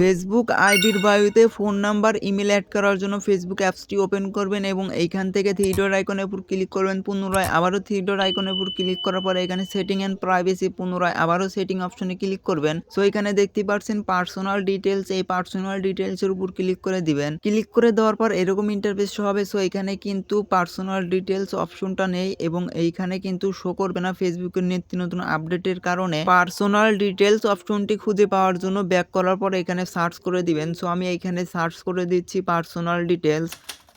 Facebook আইডির বায়ুতে phone number, email add করার জন্য ফেসবুক অ্যাপসটি ওপেন করবেন এবং এইখান থেকে থ্রি ডট আইকনের উপর ক্লিক করবেন পুনরায়। আবারও থ্রি ডট আইকনের উপর ক্লিক করার পরে এখানে সেটিং অ্যান্ড প্রাইভেসি পুনরায় আবারও সেটিং অপশনে ক্লিক করবেন। সো এখানে দেখতে পাচ্ছেন পার্সোনাল ডিটেলস এই পার্সোনাল ডিটেলসের উপর ক্লিক করে দিবেন। ক্লিক করে দেওয়ার পর এরকম ইন্টারফেস হবে। সো এখানে কিন্তু পার্সোনাল ডিটেলস অপশনটা নেই এবং এইখানে কিন্তু শো করবে না ফেসবুকের নিত্য নতুন আপডেটের কারণে। পার্সোনাল ডিটেলস অপশনটি খুঁজে পাওয়ার জন্য ব্যাক করার পর এখানে সার্চ করে দিবেন। সো আমি এইখানে সার্চ করে দিচ্ছি পার্সোনাল ডিটেলস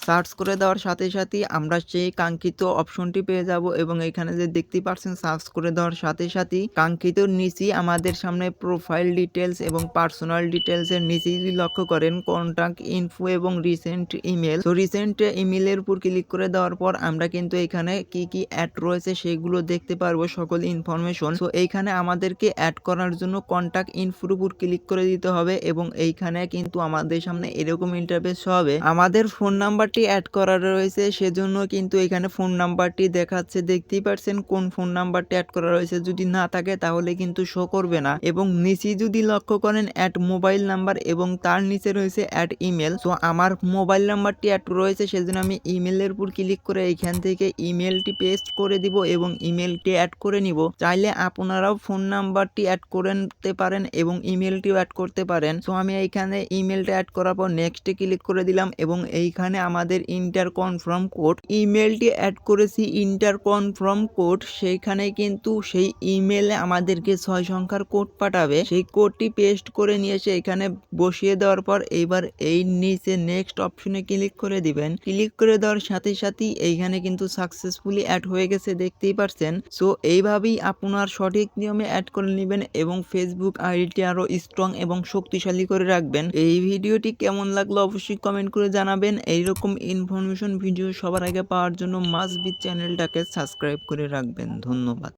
সার্চ করে দেওয়ার সাথে সাথেই আমরা সেই কাঙ্ক্ষিত অপশনটি পেয়ে যাব এবং এখানে যে দেখতে পাচ্ছেন সার্চ করে দেওয়ার সাথে সাথেই কাঙ্ক্ষিত নিচেই আমাদের সামনে প্রোফাইল ডিটেলস এবং পার্সোনাল ডিটেলসের নিচেই যদি লক্ষ্য করেন কন্ট্যাক্ট ইনফো এবং রিসেন্ট ইমেল তো রিসেন্ট ইমেলের উপর ক্লিক করে দেওয়ার পর আমরা কিন্তু এখানে কি কি অ্যাড রয়েছে সেগুলো দেখতে পারব, সকল ইনফরমেশন তো এইখানে আমাদেরকে অ্যাড করার জন্য কন্ট্যাক্ট ইনফোর উপর ক্লিক করে দিতে হবে এবং এইখানে কিন্তু আমাদের সামনে এরকম ইন্টারফেস হবে। আমাদের ফোন নাম্বারটি অ্যাড করা রয়েছে, সেজন্য কিন্তু এখানে ফোন নাম্বারটি দেখাচ্ছে। দেখতেই পারছেন কোন ফোন নাম্বারটি অ্যাড করা রয়েছে। যদি না থাকে তাহলে কিন্তু শো করবে না। এবং নিচে যদি লক্ষ্য করেন অ্যাড মোবাইল নাম্বার এবং তার নিচে রয়েছে অ্যাড ইমেল তো আমার মোবাইল নাম্বারটি অ্যাড রয়েছে, সেজন্য আমি ইমেলের উপর ক্লিক করে এখান থেকে ইমেলটি পেস্ট করে দিব এবং ইমেলটি অ্যাড করে নিব। চাইলে আপনারাও ফোন নাম্বারটি অ্যাড করে নিতে পারেন এবং ইমেলটিও অ্যাড করতে পারেন। তো আমি এইখানে ইমেলটা অ্যাড করার পর নেক্সটে ক্লিক করে দিলাম এবং এইখানে আমাদের ইন্টার কনফার্ম কোড ইমেলটি অ্যাড করেছি। ইন্টার কনফার্ম কোড সেইখানে কিন্তু সেই ইমেলে আমাদেরকে ছয় সংখ্যার কোড পাঠাবে। সেই কোডটি পেস্ট করে নিয়ে এসে এখানে বসিয়ে দেওয়ার পর এইবার এই নিচে নেক্সট অপশনে ক্লিক করে দিবেন। ক্লিক করে দেওয়ার সাথে সাথেই এইখানে কিন্তু সাকসেসফুলি অ্যাড হয়ে গেছে, দেখতেই পারছেন। সো এইভাবেই আপনার সঠিক নিয়মে অ্যাড করে নেবেন এবং ফেসবুক আইডিটি আরও স্ট্রং এবং শক্তিশালী করে রাখবেন। এই ভিডিওটি কেমন লাগল অবশ্যই কমেন্ট করে জানাবেন। এইরকম ইনফরমেশন ভিডিও সবার আগে পাওয়ার জন্য মাস্ট বি চ্যানেলটাকে সাবস্ক্রাইব করে রাখবেন। ধন্যবাদ।